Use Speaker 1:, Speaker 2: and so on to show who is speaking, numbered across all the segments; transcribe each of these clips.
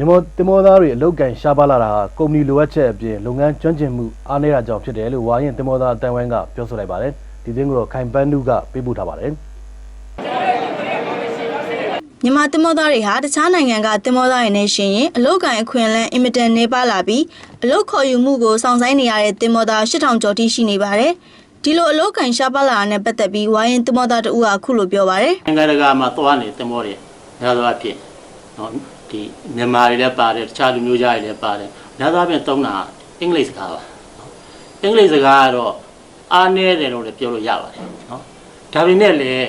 Speaker 1: မြန်မာတင်မောသားတွေအလုတ်ကန်ရှားပါလာတာဟာကုမ္ပဏီလိုအပ်ချက်အပြင်လုပ်ငန်းကျွမ်းကျင်မှုအားနည်းတာကြောင့်ဖြစ်တယ်လို့ဝါရင်တင်မောသားအတန်ဝိုင်းကပြောဆိုလိုက်ပါတယ်ဒီသတင်းကိုတော့ခိုင်ပန်းနုကပေးပို့ထားပါတယ်
Speaker 2: မြန်မာတင်မောသားတွေဟာတခြားနိုင်ငံကတင်မောသားတွေနဲ့ရှင်ရင်အလုတ်ကန်အခွင့်အလမ်းအင်မတန်နေပါလာပြီးအလုတ်ခေါ်ယူမှုကိုစောင့်ဆိုင်းနေရတဲ့တင်မောသား8000ကျော်ထိရှိနေပါတယ်ဒီလိုအလုတ်ကန်ရှားပါလာတာနဲ့ပတ်သက်ပြီးဝိုင်းရင်တင်မောသားတဦးကအခုလိုပြောပါတယ်
Speaker 3: နိုင်ငံတကာမှာသွားနေတင်မောတွေများသောအားဖြင့်နော် ဒီမြန်မာတွေလည်းပါတယ်တခြားလူမျိုးသားတွေလည်းပါတယ်များသောအားဖြင့်သုံးတာအင်္ဂလိပ်စကားပါနော်အင်္ဂလိပ်စကားကတော့အားနည်းတယ်လို့လည်းပြောလို့ရပါတယ်နော်ဒါပေမဲ့လည်း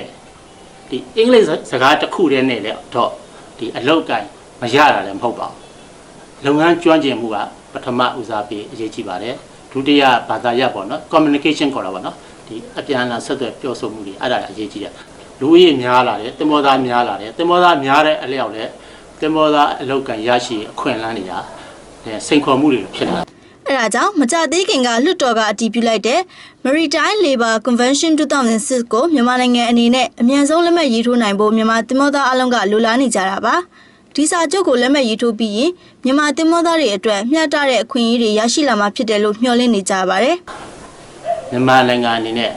Speaker 3: ဒီအင်္ဂလိပ်စကားတစ်ခုတည်းနဲ့လည်းတော့ဒီအလောက်ကိုင်းမရတာလည်းမဟုတ်ပါဘူးလုပ်ငန်းကျွမ်းကျင်မှုကပထမဦးစားပေးအရေးကြီးပါတယ်ဒုတိယဘာသာရပ်ပေါ့နော် communication ခေါ်တာပေါ့နော်ဒီအပြန်အလှန်ဆက်သွယ်ပြောဆိုမှုတွေအဲ့ဒါအရေးကြီးတယ်လူဦးရေများလာတယ်တင်မောသားများလာတယ်တင်မောသားများတဲ့အလျောက်လည်း တင်မောသားအလောက်ကန်ရရှိအခွင့်အလမ်းတွေကအဲစိန်ခေါ်မှုတွေဖြစ်လာ
Speaker 2: အဲဒါကြောင့်မကြသေးခင်ကလွှတ်တော်ကအတည်ပြုလိုက်တဲ့ Maritime Labour Convention 2006ကိုမြန်မာနိုင်ငံအနေနဲ့အမြန်ဆုံးလက်မှတ်ရေးထိုးနိုင်ဖို့မြန်မာတင်မောသားအလုံးကလိုလားနေကြတာပါဒီစာချုပ်ကိုလက်မှတ်ရေးထိုးပြီးရင်မြန်မာတင်မောသားတွေအတွက်မျှတတဲ့အခွင့်အရေးတွေရရှိလာမှာဖြစ်တယ်လို့မျှော်လင့်နေကြပါတယ်
Speaker 3: မြန်မာနိုင်ငံအနေနဲ့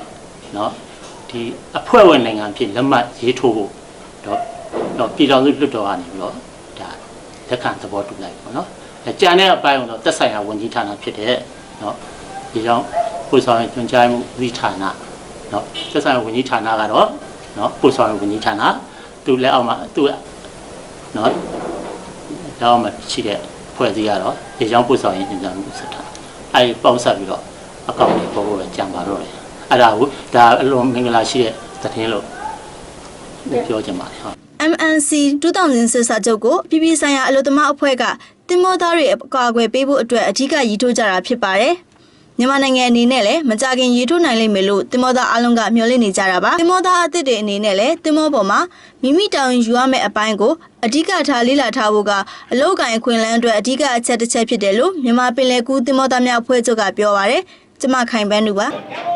Speaker 3: เนาะဒီအဖွဲ့ဝင်နိုင်ငံဖြစ်လက်မှတ်ရေးထိုးဖို့တော့တော့ပြည်တော်စုလွှတ်တော်ကနေပြီးတော့ဒါ လက်ခံသဘောတူလိုက်ပေါ့နော်အဲကြံတဲ့အပိုင်းကတော့သက်ဆိုင်ရာဝန်ကြီးဌာနဖြစ်တဲ့နော်ဒီကြောင့်ပို့ဆောင်ညွှန်ကြားမှုဝန်ကြီးဌာနနော်သက်ဆိုင်ရာဝန်ကြီးဌာနကတော့နော်ပို့ဆောင်ဝန်ကြီးဌာနသူလက်အောက်မှာသူနော်လက်အောက်မှာရှိတဲ့ဖွဲ့စည်းကတော့ဒီကြောင့်ပို့ဆောင်ညွှန်ကြားမှုစတာအဲဒီပေါင်းစပ်ပြီးတော့အကောင့်တွေပေါ်ပေါ်ပဲကြံပါတော့တယ်အဲ့ဒါကိုဒါအလွန်မင်္ဂလာရှိတဲ့သတင်းလို့ပြောချင်ပါတယ်ဟုတ်
Speaker 2: MNC 2006စာချုပ်ကိုပြည်ပြည်ဆိုင်ရာအလို့သမားအဖွဲ့ကတင်မောသားတွေအကာအကွယ်ပေးဖို့အတွက်အထူးကရည်ထိုးကြတာဖြစ်ပါတယ်။မြန်မာနိုင်ငံအနေနဲ့လည်းမကြခင်ရည်ထိုးနိုင်လိမ့်မယ်လို့တင်မောသားအလုံးကမျှော်လင့်နေကြတာပါ။တင်မောသားအသစ်တွေအနေနဲ့လည်းတင်မောပေါ်မှာမိမိတောင်းယူရမယ့်အပိုင်းကိုအဓိကထားလေ့လာထားဖို့ကအလောက်ကန်အခွင့်အလမ်းအတွက်အဓိကအချက်တစ်ချက်ဖြစ်တယ်လို့မြန်မာပင်လယ်ကူးတင်မောသားများအဖွဲ့ချုပ်ကပြောပါရယ်။ကျမခိုင်ပန်းသူပါ။